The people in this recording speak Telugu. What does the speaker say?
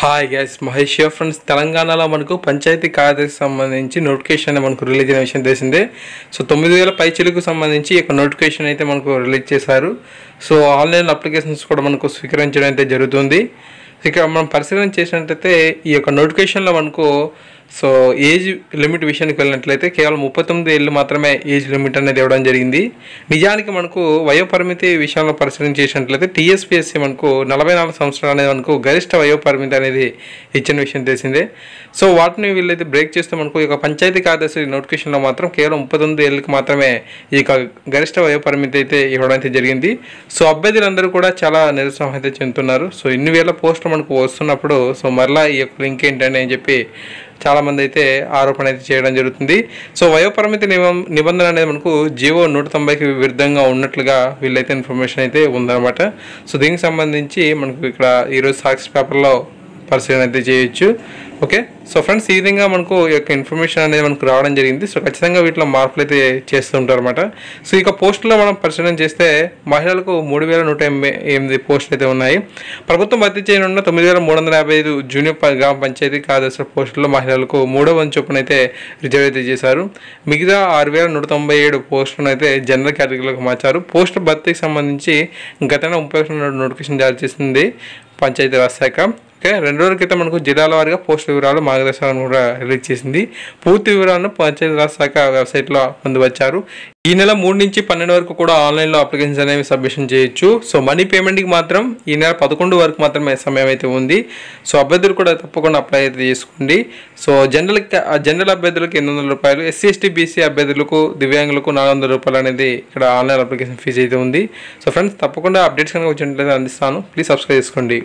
హాయ్ గైస్ మహేష్ ఫ్రెండ్స్ తెలంగాణలో మనకు పంచాయతీ కార్యదర్శి సంబంధించి నోటిఫికేషన్ అనేది మనకు రిలీజ్ అయిన విషయం తెలిసిందే. సో తొమ్మిది వేల పైచిలకు సంబంధించి ఈ యొక్క నోటిఫికేషన్ అయితే మనకు రిలీజ్ చేశారు. సో ఆన్లైన్ అప్లికేషన్స్ కూడా మనకు స్వీకరించడం అయితే జరుగుతుంది. ఇక్కడ మనం పరిశీలన చేసినట్టయితే ఈ యొక్క నోటిఫికేషన్లో మనకు సో ఏజ్ లిమిట్ విషయానికి వెళ్ళినట్లయితే కేవలం ముప్పై తొమ్మిది ఏళ్ళు మాత్రమే ఏజ్ లిమిట్ అనేది ఇవ్వడం జరిగింది. నిజానికి మనకు వయోపరిమితి విషయంలో పరిశీలన చేసినట్లయితే టీఎస్పీఎస్సీ మనకు నలభై నాలుగు సంవత్సరాలు అనేది మనకు గరిష్ట వయోపరిమితి అనేది ఇచ్చిన విషయం తెలిసిందే. సో వాటిని వీళ్ళైతే బ్రేక్ చేస్తే మనకు ఈ యొక్క పంచాయతీ కార్యదర్శి నోటిఫికేషన్లో మాత్రం కేవలం ముప్పై తొమ్మిది ఏళ్ళకి మాత్రమే ఈ యొక్క గరిష్ట వయోపరిమితి అయితే ఇవ్వడం అయితే జరిగింది. సో అభ్యర్థులందరూ కూడా చాలా నిరసన అయితే చెందుతున్నారు. సో ఇన్ని వేల పోస్టులు మనకు వస్తున్నప్పుడు సో మరలా ఈ యొక్క లింక్ ఏంటని అని చెప్పి చాలామంది అయితే ఆరోపణ అయితే చేయడం జరుగుతుంది. సో వయోపరిమితి నిబం నిబంధన అనేది మనకు జీవో నూట తొంభైకి విరుద్ధంగా ఉన్నట్లుగా వీళ్ళైతే ఇన్ఫర్మేషన్ అయితే ఉందన్నమాట. సో దీనికి సంబంధించి మనకు ఇక్కడ ఈరోజు సాక్షి పేపర్లో పరిశీలన అయితే చేయొచ్చు. ఓకే సో ఫ్రెండ్స్ ఈ విధంగా మనకు ఈ యొక్క ఇన్ఫర్మేషన్ అనేది మనకు రావడం జరిగింది. సో ఖచ్చితంగా వీటిలో మార్పులు అయితే చేస్తుంటారు అనమాట సో ఇక పోస్టులో మనం పరిశీలన చేస్తే మహిళలకు మూడు వేల నూట ఎనిమిది పోస్టులు అయితే ఉన్నాయి. ప్రభుత్వం భర్తీ చేయనున్న తొమ్మిది వేల మూడు వందల యాభై ఐదు జూనియర్ గ్రామ పంచాయతీ కార్యదర్శుల పోస్టుల్లో మహిళలకు మూడో వంతు చొప్పున అయితే రిజర్వ్ అయితే చేశారు. మిగతా ఆరు వేల నూట తొంభై ఏడు పోస్టులను అయితే జనరల్ కేటగిరీలోకి మార్చారు. పోస్టు భర్తీకి సంబంధించి గత ముప్పై నోటిఫికేషన్ జారీ చేసింది పంచాయతీరాజ్ శాఖ. ఓకే రెండు రోజుల క్రితం మనకు జిల్లాల వారీగా పోస్ట్ వివరాలు మార్గదర్శకాలను కూడా రిలీజ్ చేసింది. పూర్తి వివరాలను పంచాయతీరాజ్ శాఖ వెబ్సైట్లో పొందుపరిచారు ఈ నెల మూడు నుంచి పన్నెండు వరకు కూడా ఆన్లైన్లో అప్లికేషన్స్ అనేవి సబ్మిషన్ చేయొచ్చు. సో మనీ పేమెంట్కి మాత్రం ఈ నెల పదకొండు వరకు మాత్రమే సమయం అయితే ఉంది. సో అభ్యర్థులు కూడా తప్పకుండా అప్లై అయితే చేసుకోండి. సో జనరల్ జనరల్ అభ్యర్థులకు ఎనిమిది వందల రూపాయలు ఎస్సీ ఎస్టీ బీసీ అభ్యర్థులకు దివ్యాంగులకు నాలుగు వందల రూపాయలు అనేది ఇక్కడ ఆన్లైన్ అప్లికేషన్ ఫీజు అయితే ఉంది. సో ఫ్రెండ్స్ తప్పకుండా అప్డేట్స్ కనుక వచ్చినట్లయితే అందిస్తాను. ప్లీజ్ సబ్స్క్రైబ్ చేసుకోండి.